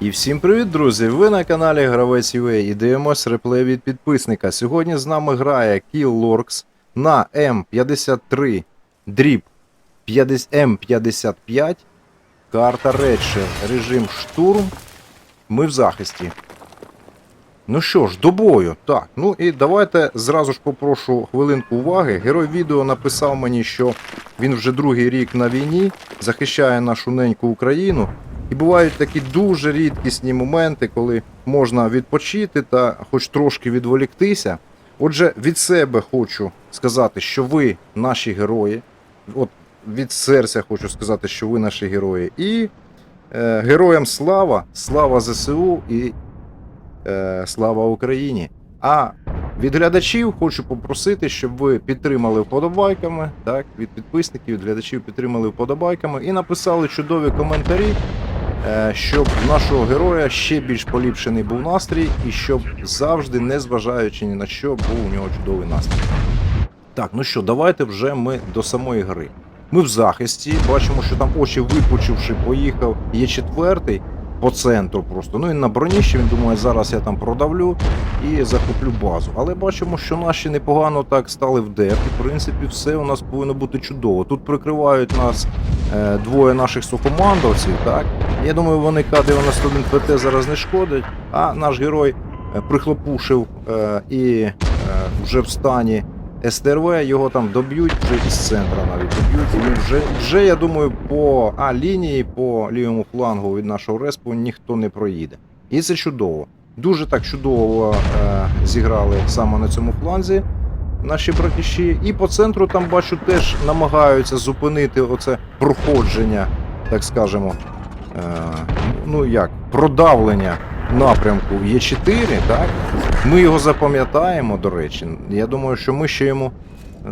І всім привіт, друзі! Ви на каналі Гравець UA і дивимось реплей від підписника. Сьогодні з нами грає Kill Lorks на М53 дріб 50 М55. Карта Редшер, режим штурм. Ми в захисті. Ну що ж, до бою. Так, ну і давайте зразу ж попрошу хвилинку уваги. Герой відео написав мені, що він вже другий рік на війні, захищає нашу неньку Україну. І бувають такі дуже рідкісні моменти, коли можна відпочити та хоч трошки відволіктися. Отже, від себе хочу сказати, що ви наші герої. От від серця хочу сказати, що ви наші герої. І е, героям слава, слава ЗСУ і е, слава Україні. А від глядачів хочу попросити, щоб ви підтримали вподобайками, так, від підписників, від глядачів підтримали вподобайками і написали чудові коментарі, е, щоб в нашого героя ще більш поліпшений був настрій, і щоб завжди, незважаючи ні на що, був у нього чудовий настрій. Так, ну що, давайте вже ми до самої гри. Ми в захисті, бачимо, що там очі випучивши, поїхав. Є четвертий по центру просто. Ну він на броніщі, він думає, зараз я там продавлю і захоплю базу. Але бачимо, що наші непогано так стали в деф, і в принципі все у нас повинно бути чудово. Тут прикривають нас е, двоє наших сокомандовців, так? Я думаю, вони К-91 ПТ зараз не шкодять, а наш герой е, прихлопушив е, і е, вже в стані СТРВ, його там доб'ють вже із центра навіть доб'ють. Він вже, вже, я думаю, по А лінії, по лівому флангу від нашого респу ніхто не проїде. І це чудово. Дуже так чудово е, зіграли саме на цьому фланзі наші братіші. І по центру там бачу теж намагаються зупинити оце проходження, так скажемо, е, ну як, продавлення напрямку Є4, так? Ми його запам'ятаємо, до речі. Я думаю, що ми ще йому е,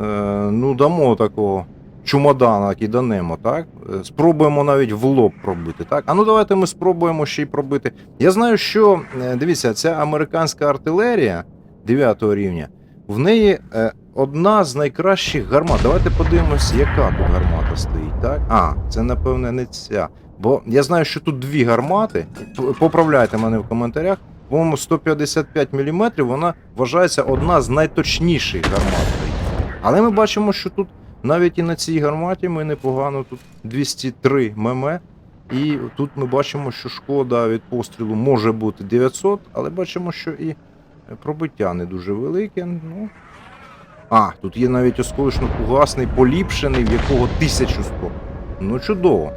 ну, дамо такого чумадана киданемо, так? Е, Спробуємо навіть в лоб пробити. Так? А ну давайте ми спробуємо ще й пробити. Я знаю, що е, дивіться, ця американська артилерія 9 рівня, в неї е, одна з найкращих гармат. Давайте подивимось, яка тут гармата стоїть. Так? А, це напевне не ця. Бо я знаю, що тут дві гармати. Поправляйте мене в коментарях. По-моєму, 155 мм вона вважається одна з найточніших гармат. Але ми бачимо, що тут навіть і на цій гарматі ми непогано тут 203 мм. І тут ми бачимо, що шкода від пострілу може бути 900, але бачимо, що і пробиття не дуже велике. Ну. А, тут є навіть осколочно-фугасний, поліпшений, в якого 1100. Ну, чудово.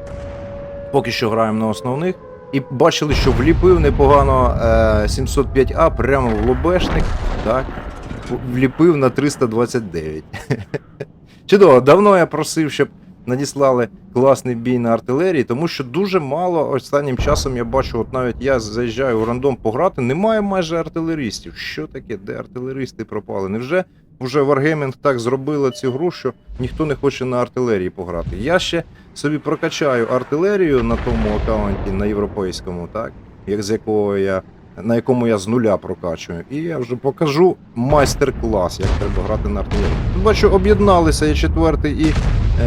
Поки що граємо на основних. І бачили, що вліпив непогано е, 705А прямо в лобешник. Так. Вліпив на 329. Чудово, давно я просив, щоб надіслали класний бій на артилерії, тому що дуже мало останнім часом я бачу, от навіть я заїжджаю у рандом пограти, немає майже артилеристів. Що таке? Де артилеристи пропали? Невже вже Wargaming так зробила цю гру, що ніхто не хоче на артилерії пограти? Я ще собі прокачаю артилерію на тому аккаунті, на європейському, так? Як з якого я. На якому я з нуля прокачую, і я вже покажу майстер-клас, як треба грати на артилерії. Тут бачу, об'єдналися і 4 і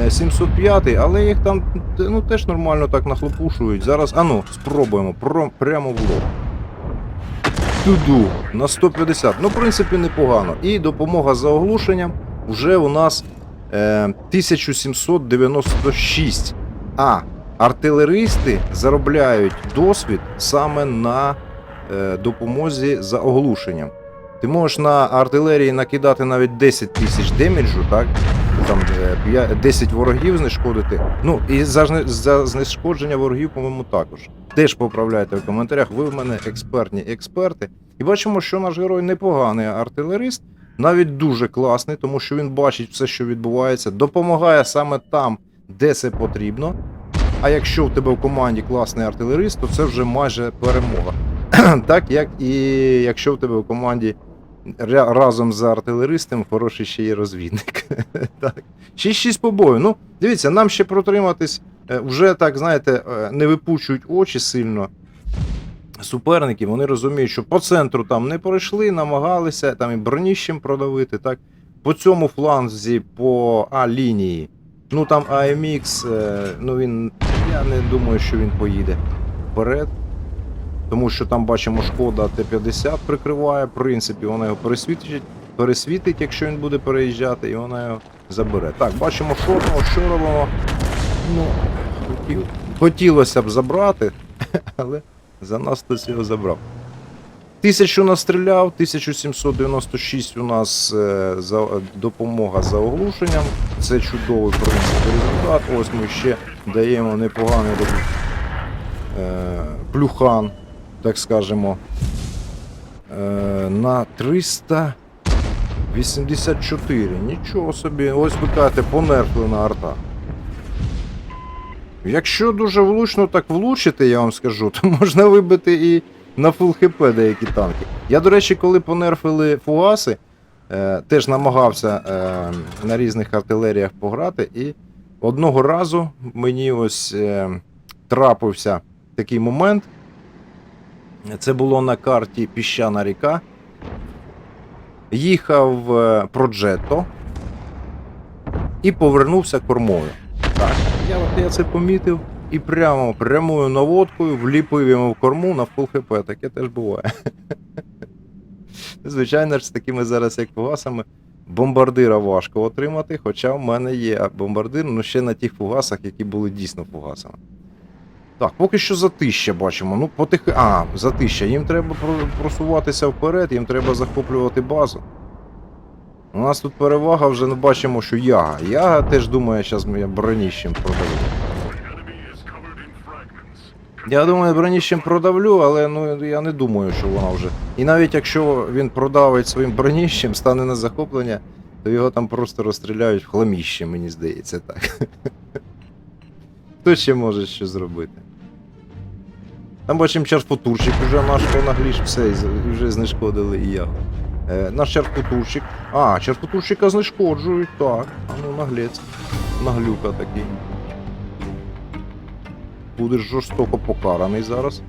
е, 705, але їх там ну, теж нормально так нахлопушують. Зараз, а ну, спробуємо про, прямо в лоб. Туду на 150. Ну, в принципі, непогано. І допомога за оглушенням вже у нас е, 1796. А артилеристи заробляють досвід саме на е, допомозі за оглушенням. Ти можеш на артилерії накидати навіть 10 тисяч деміджу, так? Там е, 10 ворогів знешкодити. Ну, і за, за знешкодження ворогів, по-моєму, також. Теж поправляйте в коментарях. Ви в мене експертні експерти. І бачимо, що наш герой непоганий артилерист, навіть дуже класний, тому що він бачить все, що відбувається, допомагає саме там, де це потрібно. А якщо в тебе в команді класний артилерист, то це вже майже перемога. так як і якщо в тебе в команді разом з артилеристом хороший ще є розвідник. так. 6-6 по бою. Ну, дивіться, нам ще протриматись, е, вже так, знаєте, е, не випучують очі сильно. Суперники, вони розуміють, що по центру там не пройшли, намагалися там і броніщем продавити. так. По цьому фланзі, по А лінії Ну там AMX, е, ну він. Я не думаю, що він поїде вперед. Тому що там бачимо шкода Т-50 прикриває, в принципі, вона його пересвітить, пересвітить, якщо він буде переїжджати, і вона його забере. Так, бачимо шорного, що робимо. Ну, хотів, хотілося б забрати, але за нас хтось його забрав. Тисячу настріляв, 1796 у нас е, за, допомога за оглушенням. Це чудовий в принципі результат. Ось ми ще даємо непоганий е, плюхан, так скажемо, е, на 384. Нічого собі. Ось ви кажете, понерфли на арта. Якщо дуже влучно так влучити, я вам скажу, то можна вибити і на фул хп деякі танки. Я, до речі, коли понерфили фугаси, е, теж намагався е, на різних артилеріях пограти, і одного разу мені ось е, трапився такий момент. Це було на карті Піщана ріка. Їхав е, Проджетто і повернувся кормою. Так, я, я це помітив і прямо прямою наводкою вліпив йому в корму на фул хп. Таке теж буває. Звичайно ж, з такими зараз, як фугасами, бомбардира важко отримати, хоча в мене є бомбардир, ну ще на тих фугасах, які були дійсно фугасами. Так, поки що затища бачимо. Ну, потихи. А, затища. Їм треба просуватися вперед, їм треба захоплювати базу. У нас тут перевага вже не бачимо, що Яга. Яга теж думає, зараз я броніщем продавлю. Я думаю, броніщем продавлю, але ну я не думаю, що вона вже. І навіть якщо він продавить своїм броніщем, стане на захоплення, то його там просто розстріляють в хламіще, мені здається так. Хто ще може що зробити? Там бачимо чарфутурчик уже наш понагліш, все, і вже знешкодили і я. Е, наш чарфутурчик. А, чарфутурчика знешкоджують, так. А ну наглець. Наглюка такий. Будеш жорстоко покараний зараз.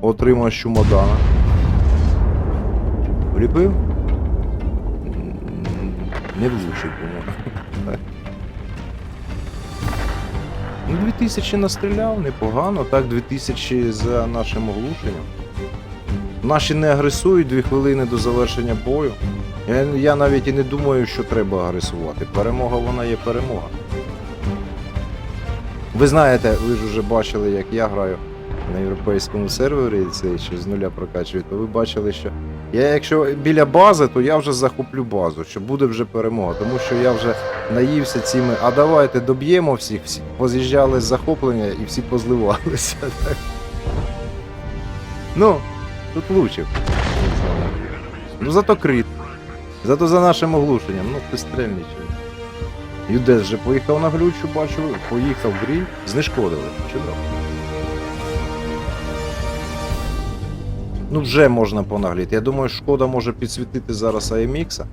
Отримаєш чумодана. Вліпив? Не влучив, по-моєму. Так. Ну, 2000 настріляв, непогано, так, 2000 за нашим оглушенням. Наші не агресують дві хвилини до завершення бою. Я, я навіть і не думаю, що треба агресувати. Перемога вона є перемога. Ви знаєте, ви ж вже бачили, як я граю на європейському сервері, це що з нуля прокачую, то ви бачили, що я якщо біля бази, то я вже захоплю базу, що буде вже перемога, тому що я вже наївся цими, а давайте доб'ємо всіх, всі поз'їжджали з захоплення і всі позливалися. Так. Ну, тут влучив. Ну зато крит. Зато за нашим оглушенням, ну ти стрельничай. Юдес вже поїхав на глючу, бачу, поїхав в гріль, знешкодили. Чудово. Ну вже можна понагліти. Я думаю, шкода може підсвітити зараз AMX.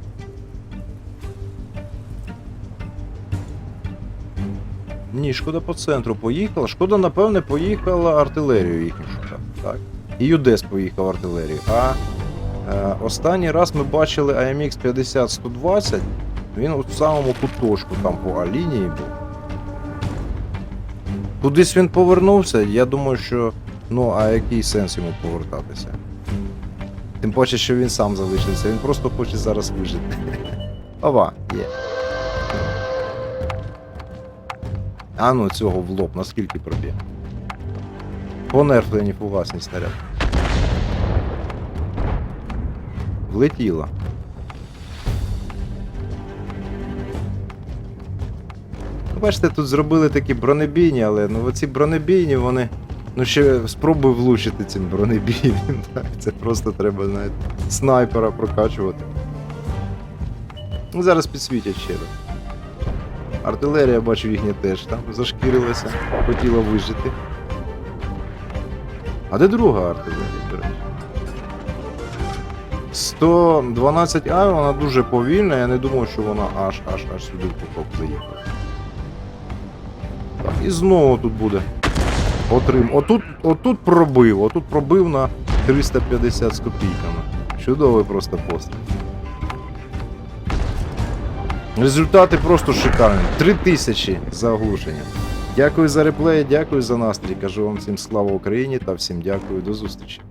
Ні, шкода по центру поїхала. Шкода, напевне, поїхала артилерію їхню. Так. І Юдес поїхав артилерію. А е, останній раз ми бачили AMX 50-120. Він в самому куточку там по А-лінії був. Кудись він повернувся, я думаю, що. Ну, а який сенс йому повертатися? Тим паче, що він сам залишився, він просто хоче зараз вижити. Ова, є. А ну цього в лоб, наскільки проб'є. Понерфлені фугасний снаряд. Влетіла. Ну, Бачите, тут зробили такі бронебійні, але ну оці бронебійні, вони. Ну ще спробуй влучити цим бронебійним. Це просто треба, знаєте, снайпера прокачувати. Ну, зараз підсвітять ще. Артилерія, бачу, їхня теж там зашкірилася, хотіла вижити. А де друга артилерія, до речі? 112А, вона дуже повільна, я не думав, що вона аж аж аж сюди в куток. Так, і знову тут буде. Отрим. Отут, отут пробив, отут пробив на 350 з копійками. Чудовий просто постріл. Результати просто шикарні. 3000 за оглушення. Дякую за реплеї, дякую за настрій. Кажу вам всім слава Україні та всім дякую до зустрічі.